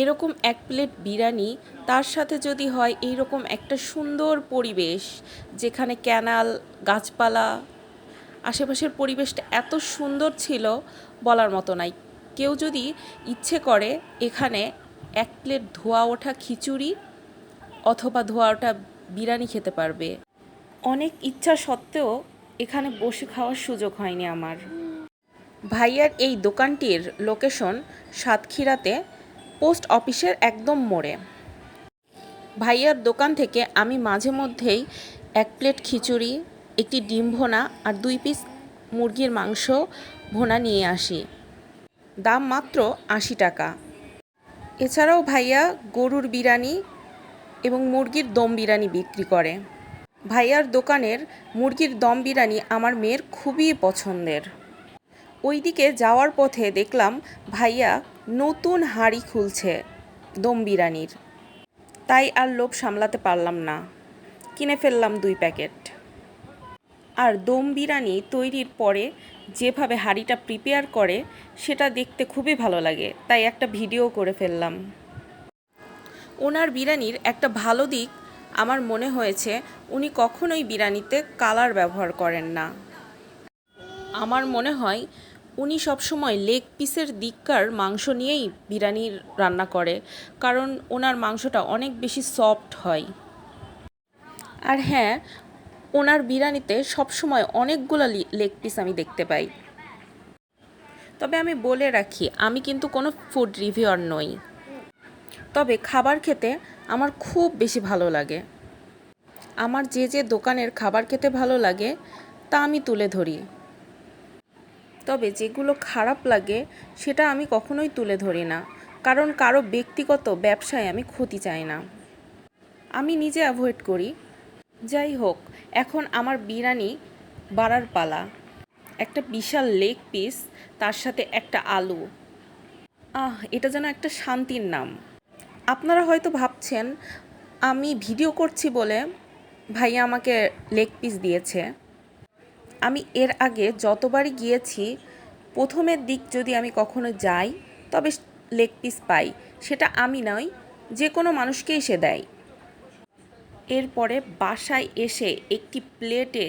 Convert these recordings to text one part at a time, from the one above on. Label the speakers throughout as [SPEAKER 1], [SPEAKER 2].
[SPEAKER 1] এরকম এক প্লেট বিরিয়ানি, তার সাথে যদি হয় এইরকম একটা সুন্দর পরিবেশ, যেখানে ক্যানাল, গাছপালা, আশেপাশের পরিবেশটা এত সুন্দর ছিল বলার মতো নাই। কেউ যদি ইচ্ছে করে এখানে এক প্লেট ধোয়া ওঠা খিচুড়ি অথবা ধোয়া ওঠা বিরিয়ানি খেতে পারবে। অনেক ইচ্ছা সত্ত্বেও এখানে বসে খাওয়ার সুযোগ হয়নি আমার। ভাইয়ার এই দোকানটির লোকেশন সাতক্ষীরাতে পোস্ট অফিসের একদম মোড়ে। ভাইয়ার দোকান থেকে আমি মাঝে মধ্যেই এক প্লেট খিচুড়ি, একটি ডিম ভোনা আর দুই পিস মুরগির মাংস ভোনা নিয়ে আসি। দাম মাত্র আশি টাকা। এছাড়াও ভাইয়া গরুর বিরিয়ানি এবং মুরগির দম বিরিয়ানি বিক্রি করে। ভাইয়ার দোকানের মুরগির দম বিরিয়ানি আমার মেয়ের খুবই পছন্দের। ওইদিকে যাওয়ার পথে দেখলাম ভাইয়া নতুন হাঁড়ি খুলছে দম বিরিয়ানির তাই আর লোভ সামলাতে পারলাম না। কিনে ফেললাম দুই প্যাকেট। আর দম বিরিয়ানি তৈরির পরে যেভাবে হাঁড়িটা প্রিপেয়ার করে, সেটা দেখতে খুবই ভালো লাগে। তাই একটা ভিডিও করে ফেললাম। ওনার বিরিয়ানির একটা ভালো দিক আমার মনে হয়েছে, উনি কখনোই বিরিয়ানিতে কালার ব্যবহার করেন না। আমার মনে হয় উনি সবসময় লেগ পিসের দিককার মাংস নিয়েই বিরিয়ানি রান্না করে, কারণ ওনার মাংসটা অনেক বেশি সফট হয়। আর হ্যাঁ ওনার বিরিয়ানিতে সবসময় অনেকগুলো লেগ পিস আমি দেখতে পাই। তবে আমি বলে রাখি, আমি কিন্তু কোনো ফুড রিভিউয়ার নই। তবে খাবার খেতে আমার খুব বেশি ভালো লাগে। আমার যে যে দোকানের খাবার খেতে ভালো লাগে, তা আমি তুলে ধরি। তবে যেগুলো খারাপ লাগে, সেটা আমি কখনোই তুলে ধরি না। কারণ কারও ব্যক্তিগত ব্যবসায় আমি ক্ষতি চাই না। আমি নিজে অ্যাভয়েড করি। যাই হোক, এখন আমার বিরিয়ানি বাড়ার পালা। একটা বিশাল লেগ পিস তার সাথে একটা আলু। আহ, এটা যেন একটা শান্তির নাম। আপনারা হয়তো ভাবছেন, আমি ভিডিও করছি বলে ভাইয়া আমাকে লেগ পিস দিয়েছে। আমি এর আগে যতবারই গিয়েছি, প্রথমের দিক যদি আমি কখনো যাই, তবে লেগ পিস পাই। সেটা আমি নয় যে কোনো মানুষকেই সে দেয়। এরপরে বাসায় এসে একটি প্লেটে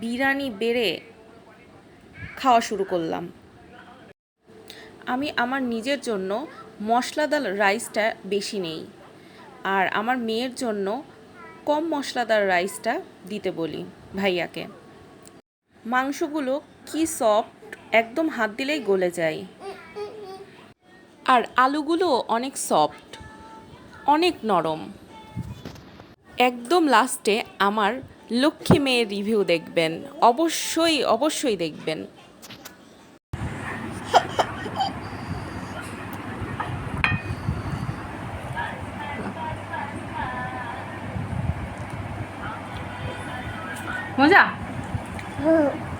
[SPEAKER 1] বিরিয়ানি বেড়ে খাওয়া শুরু করলাম। আমি আমার নিজের জন্য মশলাদার রাইসটা বেশি নেই। আর আমার মেয়ের জন্য কম মশলাদার রাইসটা দিতে বলি ভাইয়াকে। মাংসগুলো কি সফট একদম হাত দিলেই গলে যায়। আর আলুগুলো অনেক সফট অনেক নরম। একদম লাস্টে আমার লক্ষ্মী মেয়ের রিভিউ দেখবেন। অবশ্যই অবশ্যই দেখবেন।
[SPEAKER 2] মজা? Oh.